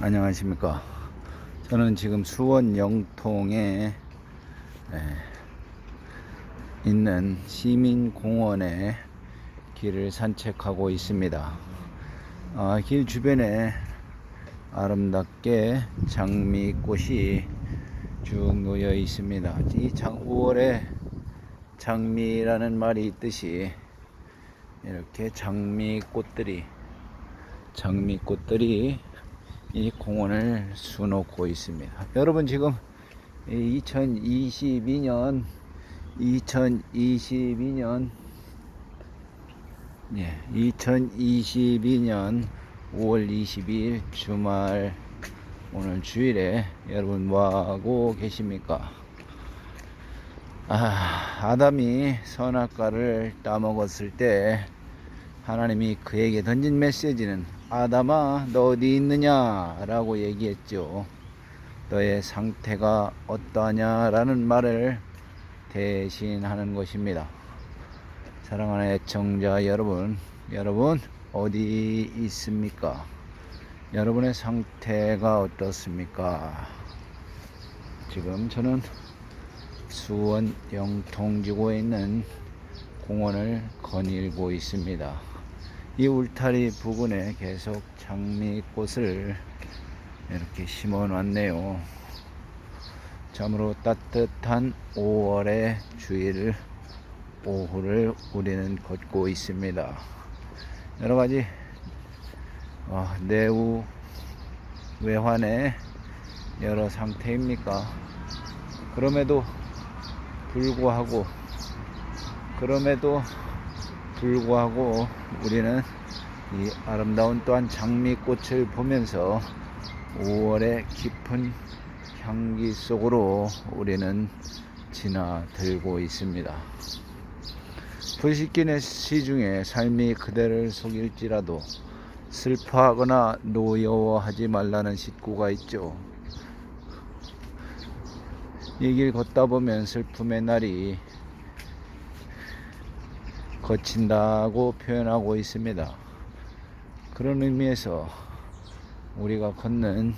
안녕하십니까. 저는 지금 수원 영통에 에, 있는 시민공원에 길을 산책하고 있습니다. 아, 길 주변에 아름답게 장미꽃이 쭉 놓여 있습니다. 이 장, 5월에 장미라는 말이 있듯이 이렇게 장미꽃들이 장미꽃들이 이 공원을 수놓고 있습니다. 여러분 지금 2022년 2022년 예, 2022년 5월 22일 주말 오늘 주일에 여러분 뭐하고 계십니까? 아, 아담이 선악과를 따먹었을 때 하나님이 그에게 던진 메시지는 아담아 너 어디 있느냐 라고 얘기했죠. 너의 상태가 어떠하냐 라는 말을 대신하는 것입니다. 사랑하는 애청자 여러분 여러분 어디 있습니까? 여러분의 상태가 어떻습니까? 지금 저는 수원 영통지구에 있는 공원을 거닐고 있습니다. 이 울타리 부근에 계속 장미꽃을 이렇게 심어 놨네요. 참으로 따뜻한 5월의 주일 오후를 우리는 걷고 있습니다. 여러 가지 어, 내우 외환의 여러 상태입니까? 그럼에도 불구하고 그럼에도 불구하고 우리는 이 아름다운 또한 장미꽃을 보면서 5월의 깊은 향기 속으로 우리는 지나들고 있습니다. 불식긴의 시중에 삶이 그대를 속일지라도 슬퍼하거나 노여워하지 말라는 식구가 있죠. 이 길 걷다 보면 슬픔의 날이 거친다고 표현하고 있습니다. 그런 의미에서 우리가 걷는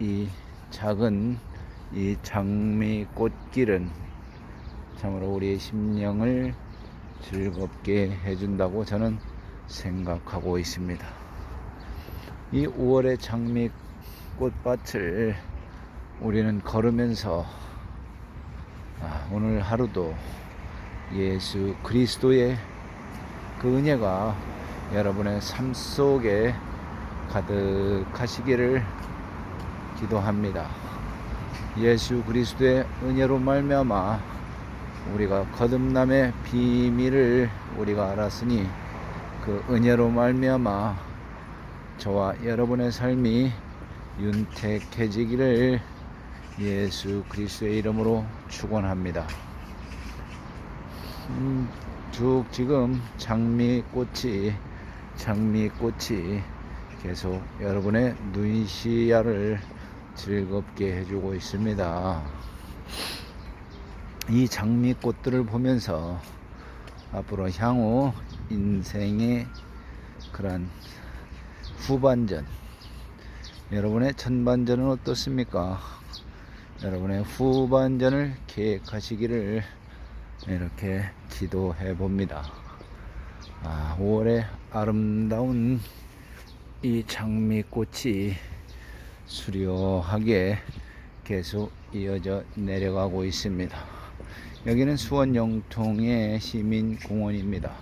이 작은 이 장미 꽃길은 참으로 우리의 심령을 즐겁게 해준다고 저는 생각하고 있습니다. 이 5월의 장미 꽃밭을 우리는 걸으면서 아, 오늘 하루도 예수 그리스도의 그 은혜가 여러분의 삶 속에 가득하시기를 기도합니다. 예수 그리스도의 은혜로 말미암아 우리가 거듭남의 비밀을 우리가 알았으니 그 은혜로 말미암아 저와 여러분의 삶이 윤택해지기를 예수 그리스도의 이름으로 축원합니다. 음, 쭉 지금 장미꽃이 장미꽃이 계속 여러분의 눈 시야를 즐겁게 해주고 있습니다. 이 장미꽃들을 보면서 앞으로 향후 인생의 그런 후반전 여러분의 전반전은 어떻습니까? 여러분의 후반전을 계획하시기를 이렇게 기도해 봅니다. 아, 5월의 아름다운 이 장미꽃이 수려하게 계속 이어져 내려가고 있습니다. 여기는 수원 영통의 시민공원입니다.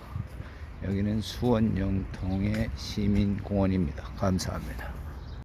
여기는 수원 영통의 시민공원입니다. 감사합니다.